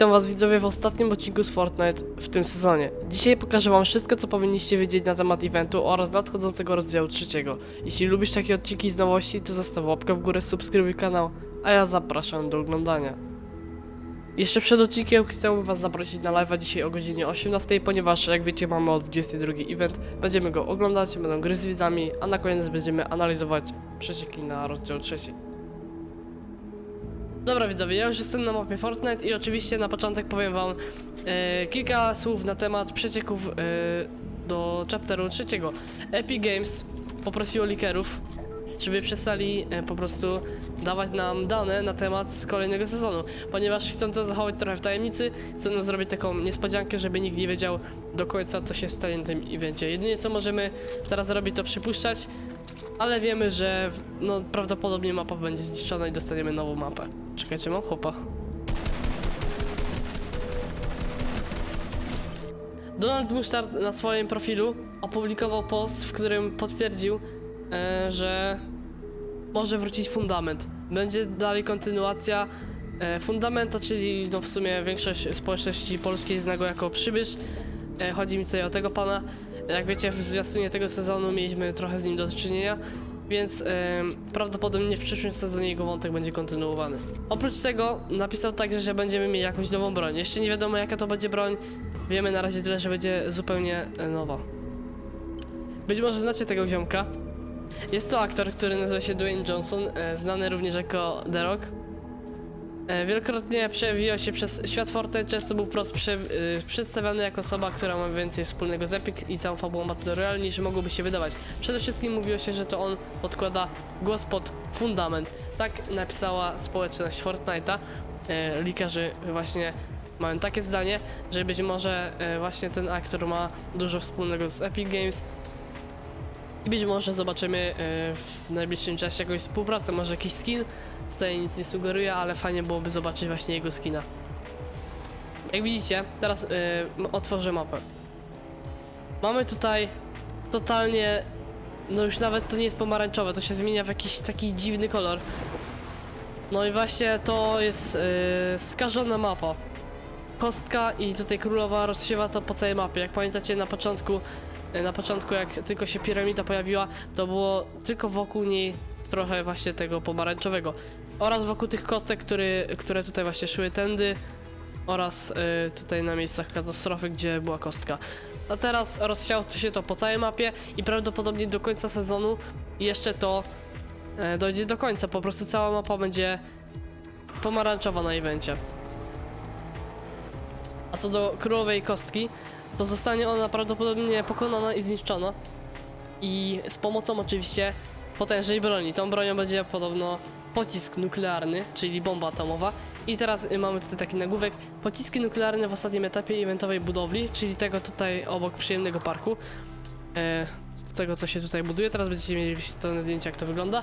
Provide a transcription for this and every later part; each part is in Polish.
Witam was widzowie w ostatnim odcinku z Fortnite w tym sezonie. Dzisiaj pokażę wam wszystko co powinniście wiedzieć na temat eventu oraz nadchodzącego rozdziału trzeciego. Jeśli lubisz takie odcinki z nowości to zostaw łapkę w górę, subskrybuj kanał, a ja zapraszam do oglądania. Jeszcze przed odcinkiem chciałbym was zaprosić na live'a dzisiaj o godzinie 18, ponieważ jak wiecie mamy o 22 event, będziemy go oglądać, będą gry z widzami, a na koniec będziemy analizować przecieki na rozdział trzeci. Dobra widzowie, ja już jestem na mapie Fortnite i oczywiście na początek powiem wam e, kilka słów na temat przecieków e, do chapteru trzeciego. Epic Games poprosiło likerów, żeby przestali e, po prostu dawać nam dane na temat kolejnego sezonu, ponieważ chcą to zachować trochę w tajemnicy, chcą zrobić taką niespodziankę, żeby nikt nie wiedział do końca co się stanie na tym evencie. Jedynie co możemy teraz zrobić to przypuszczać, ale wiemy, że no, prawdopodobnie mapa będzie zniszczona i dostaniemy nową mapę. Czekajcie, mam chłopa. Donald Mustard na swoim profilu opublikował post, w którym potwierdził, e, że może wrócić fundament. Będzie dalej kontynuacja e, fundamenta, czyli no w sumie większość społeczności polskiej zna go jako przybysz. E, chodzi mi tutaj o tego pana. Jak wiecie, w zwiastunie tego sezonu mieliśmy trochę z nim do czynienia, więc em, prawdopodobnie w przyszłym sezonie jego wątek będzie kontynuowany. Oprócz tego napisał także, że będziemy mieli jakąś nową broń. Jeszcze nie wiadomo jaka to będzie broń. Wiemy na razie tyle, że będzie zupełnie e, nowa. Być może znacie tego ziomka. Jest to aktor, który nazywa się Dwayne Johnson, e, znany również jako The Rock. E, Wielokrotnie przewijał się przez świat Fortnite, często był wprost prze, y, przedstawiany jako osoba, która ma więcej wspólnego z Epic i całą fabułą Battle Royale niż mogłoby się wydawać. Przede wszystkim mówiło się, że to on podkłada głos pod fundament. Tak napisała społeczność Fortnite'a. E, Likerzy właśnie mają takie zdanie, że być może e, właśnie ten aktor ma dużo wspólnego z Epic Games. I być może zobaczymy e, w najbliższym czasie jakąś współpracę, może jakiś skin. Tutaj nic nie sugeruję, ale fajnie byłoby zobaczyć właśnie jego skina. Jak widzicie, teraz m- otworzę mapę. Mamy tutaj totalnie, no już nawet to nie jest pomarańczowe, to się zmienia w jakiś taki dziwny kolor. No i właśnie to jest y, skażona mapa. Kostka i tutaj królowa rozsiewa to po całej mapie. Jak pamiętacie na początku, na początku jak tylko się piramida pojawiła, to było tylko wokół niej trochę właśnie tego pomarańczowego. Oraz wokół tych kostek, który, które tutaj właśnie szły tędy oraz y, tutaj na miejscach katastrofy, gdzie była kostka. A teraz rozsiało się to po całej mapie i prawdopodobnie do końca sezonu jeszcze to e, dojdzie do końca. Po prostu cała mapa będzie pomarańczowa na evencie. A co do królowej kostki, to zostanie ona prawdopodobnie pokonana i zniszczona. I z pomocą oczywiście potężnej broni. Tą bronią będzie podobno pocisk nuklearny, czyli bomba atomowa. I teraz mamy tutaj taki nagłówek. Pociski nuklearne w ostatnim etapie eventowej budowli, czyli tego tutaj obok przyjemnego parku. E, tego co się tutaj buduje. Teraz będziecie mieli to na zdjęciu jak to wygląda.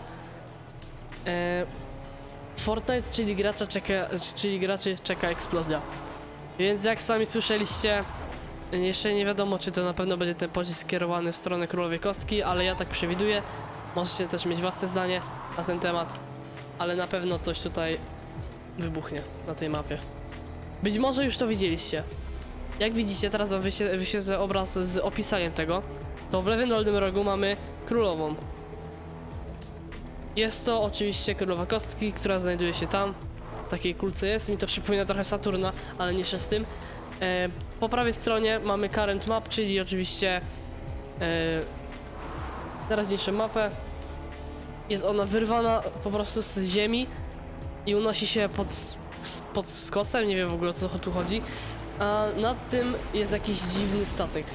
E, Fortnite, czyli gracza czeka, czyli graczy czeka eksplozja. Więc jak sami słyszeliście, jeszcze nie wiadomo, czy to na pewno będzie ten pocisk skierowany w stronę królowej kostki, ale ja tak przewiduję. Możecie też mieć własne zdanie na ten temat, ale na pewno coś tutaj wybuchnie na tej mapie. Być może już to widzieliście. Jak widzicie, teraz wam wyświe- wyświetlę obraz z opisaniem tego. To w lewym dolnym rogu mamy królową. Jest to oczywiście królowa kostki, która znajduje się tam. W takiej kulce jest. Mi to przypomina trochę Saturna, ale nie z tym. E, po prawej stronie mamy current map, czyli oczywiście e, teraźniejszą mapę. Jest ona wyrwana po prostu z ziemi i unosi się pod, pod skosem, nie wiem w ogóle o co tu chodzi. A nad tym jest jakiś dziwny statek.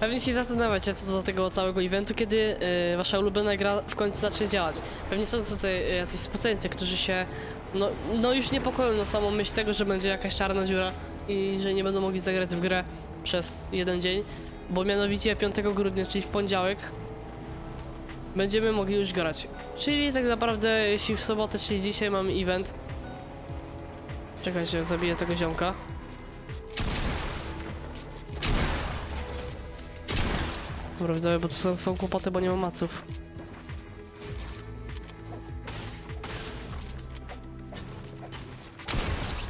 Pewnie się zastanawiacie co do tego całego eventu, kiedy e, wasza ulubiona gra w końcu zacznie działać. Pewnie są tutaj e, jacyś specjaliści, którzy się no, no już niepokoją na samą myśl tego, że będzie jakaś czarna dziura i że nie będą mogli zagrać w grę przez jeden dzień, bo mianowicie 5 grudnia, czyli w poniedziałek, będziemy mogli już grać. Czyli tak naprawdę, jeśli w sobotę, czyli dzisiaj mamy event. Czekajcie, zabiję tego ziomka. Dobra, bo tu są, są kłopoty, bo nie ma maców.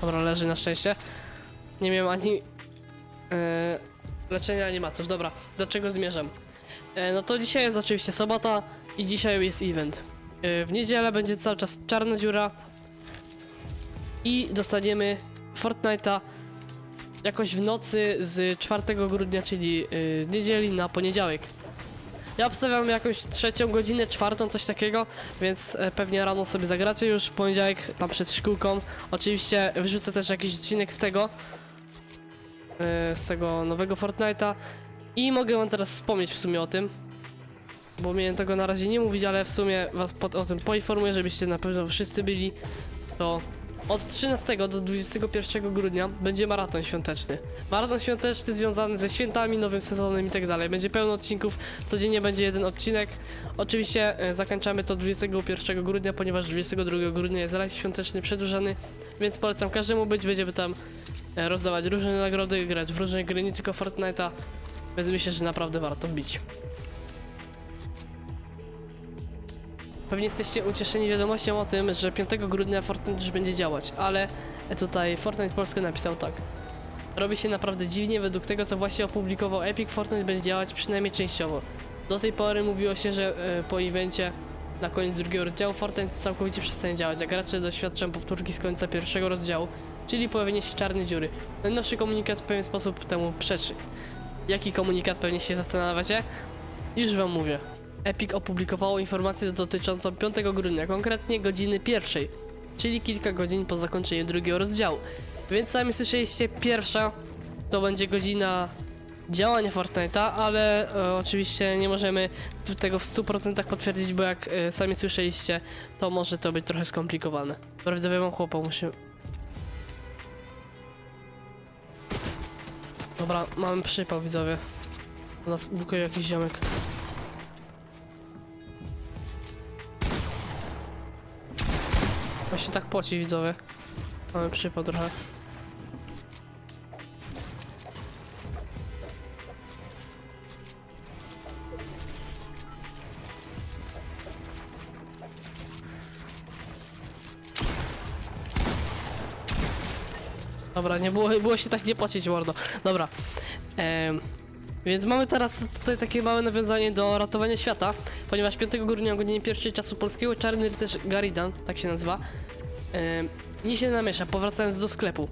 Dobra, leży na szczęście. Nie miałem ani e, leczenia, ani maców. Dobra, do czego zmierzam? E, no to dzisiaj jest oczywiście sobota i dzisiaj jest event. E, w niedzielę będzie cały czas czarna dziura i dostaniemy Fortnite'a jakoś w nocy z 4 grudnia, czyli y, z niedzieli na poniedziałek. Ja obstawiam jakąś trzecią godzinę, czwartą, coś takiego, więc e, pewnie rano sobie zagracie już w poniedziałek, tam przed szkółką. Oczywiście wrzucę też jakiś odcinek z tego, e, z tego nowego Fortnite'a i mogę wam teraz wspomnieć w sumie o tym, bo miałem tego na razie nie mówić, ale w sumie was o tym poinformuję, żebyście na pewno wszyscy byli, to od 13 do 21 grudnia będzie maraton świąteczny. Maraton świąteczny związany ze świętami, nowym sezonem i tak dalej. Będzie pełno odcinków, codziennie będzie jeden odcinek. Oczywiście e, zakończamy to 21 grudnia, ponieważ 22 grudnia jest live świąteczny przedłużany, więc polecam każdemu być, będziemy tam e, rozdawać różne nagrody, grać w różne gry, nie tylko Fortnite'a, więc myślę, że naprawdę warto wbić. Pewnie jesteście ucieszeni wiadomością o tym, że 5 grudnia Fortnite już będzie działać, ale tutaj Fortnite Polska napisał tak. Robi się naprawdę dziwnie, według tego co właśnie opublikował Epic, Fortnite będzie działać przynajmniej częściowo. Do tej pory mówiło się, że e, po evencie na koniec drugiego rozdziału Fortnite całkowicie przestanie działać, a gracze doświadczą powtórki z końca pierwszego rozdziału, czyli pojawienie się czarnej dziury. Najnowszy komunikat w pewien sposób temu przeczy. Jaki komunikat pewnie się zastanawiacie? Już wam mówię. Epic opublikowało informację dotyczącą 5 grudnia, konkretnie godziny pierwszej, czyli kilka godzin po zakończeniu drugiego rozdziału. Więc sami słyszeliście, pierwsza to będzie godzina działania Fortnite'a, ale e, oczywiście nie możemy tego w 100% potwierdzić, bo jak e, sami słyszeliście, to może to być trochę skomplikowane. Dobra, widzowie, mam chłopa, muszę... Dobra, mamy przypał, widzowie. Na w jakiś ziomek. Właśnie tak poci widzowie. Mamy przypał trochę. Dobra, nie było, było się tak nie pocić, mordo. Dobra. Em, więc mamy teraz tutaj takie małe nawiązanie do ratowania świata, ponieważ 5 grudnia o godzinie pierwszej czasu polskiego czarny rycerz Garidan, tak się nazywa, nie się namiesza, powracając do sklepu.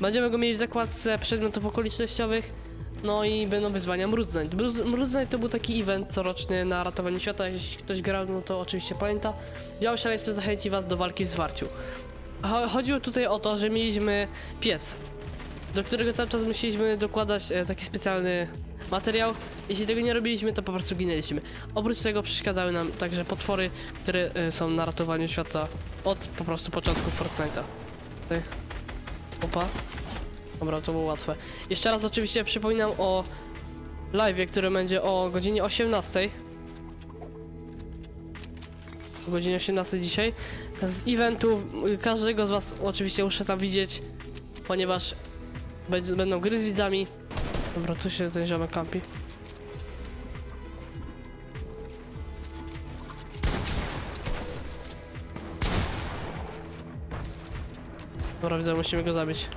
Będziemy go mieli w zakładce przedmiotów okolicznościowych, no i będą wyzwania Mróz Night to był taki event coroczny na ratowanie świata, jeśli ktoś grał, no to oczywiście pamięta. Białe szaleństwo zachęci was do walki w zwarciu. Cho- Chodziło tutaj o to, że mieliśmy piec, do którego cały czas musieliśmy dokładać e, taki specjalny materiał. Jeśli tego nie robiliśmy, to po prostu ginęliśmy. Oprócz tego przeszkadzały nam także potwory, które e, są na ratowaniu świata od po prostu początku Fortnite'a. Opa. Dobra, to było łatwe. Jeszcze raz oczywiście przypominam o live, który będzie o godzinie 18. O godzinie 18 dzisiaj. Z eventu y, każdego z was oczywiście muszę tam widzieć, ponieważ będą gry z widzami. Dobra, tu się ten ziomek kampi. Dobra, widzę, musimy go zabić.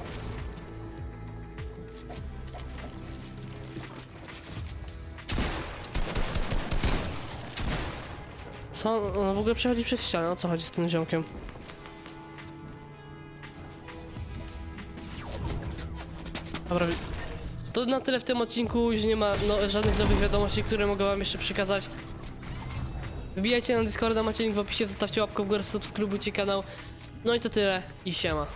Co? On w ogóle przechodzi przez ścianę, o co chodzi z tym ziomkiem? Dobra, to na tyle w tym odcinku, już nie ma no, żadnych nowych wiadomości, które mogę wam jeszcze przekazać. Wbijajcie na Discorda, macie link w opisie, zostawcie łapkę w górę, subskrybujcie kanał. No i to tyle i siema.